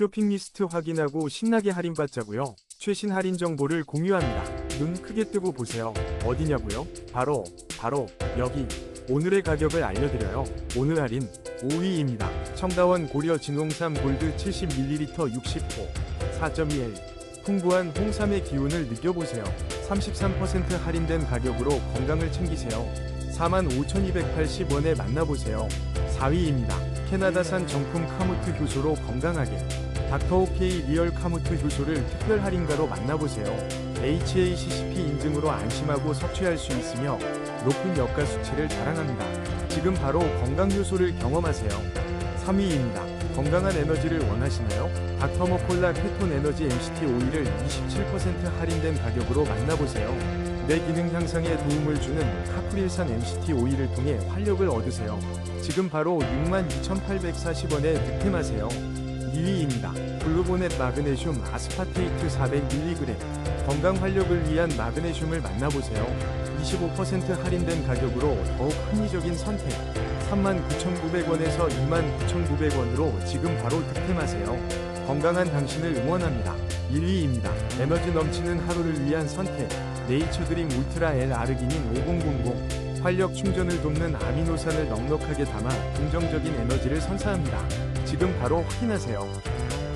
쇼핑 리스트 확인하고 신나게 할인받자고요. 최신 할인 정보를 공유합니다. 눈 크게 뜨고 보세요. 어디냐고요? 바로 바로 여기. 오늘의 가격을 알려드려요. 오늘 할인 5위입니다. 청다원 고려 진홍삼 골드 70ml 60호 4.2L 풍부한 홍삼의 기운을 느껴보세요. 33% 할인된 가격으로 건강을 챙기세요. 45,280원에 만나보세요. 4위입니다. 캐나다산 정품 카무트 효소로 건강하게 닥터오케이 리얼 카무트 효소를 특별 할인가로 만나보세요. HACCP 인증으로 안심하고 섭취할 수 있으며 높은 역가 수치를 자랑합니다. 지금 바로 건강 효소를 경험하세요. 3위입니다. 건강한 에너지를 원하시나요? 닥터모콜라 케톤 에너지 MCT 오일을 27% 할인된 가격으로 만나보세요. 뇌 기능 향상에 도움을 주는 카프릴산 MCT 오일을 통해 활력을 얻으세요. 지금 바로 62,840원에 득템하세요. 2위입니다. 블루보넷 마그네슘 아스파테이트 400mg 건강 활력을 위한 마그네슘을 만나보세요. 25% 할인된 가격으로 더욱 합리적인 선택 39,900원에서 29,900원으로 지금 바로 득템하세요. 건강한 당신을 응원합니다. 1위입니다. 에너지 넘치는 하루를 위한 선택 네이처드림 울트라 L 아르기닌 5000 활력 충전을 돕는 아미노산을 넉넉하게 담아 긍정적인 에너지를 선사합니다. 지금 바로 확인하세요.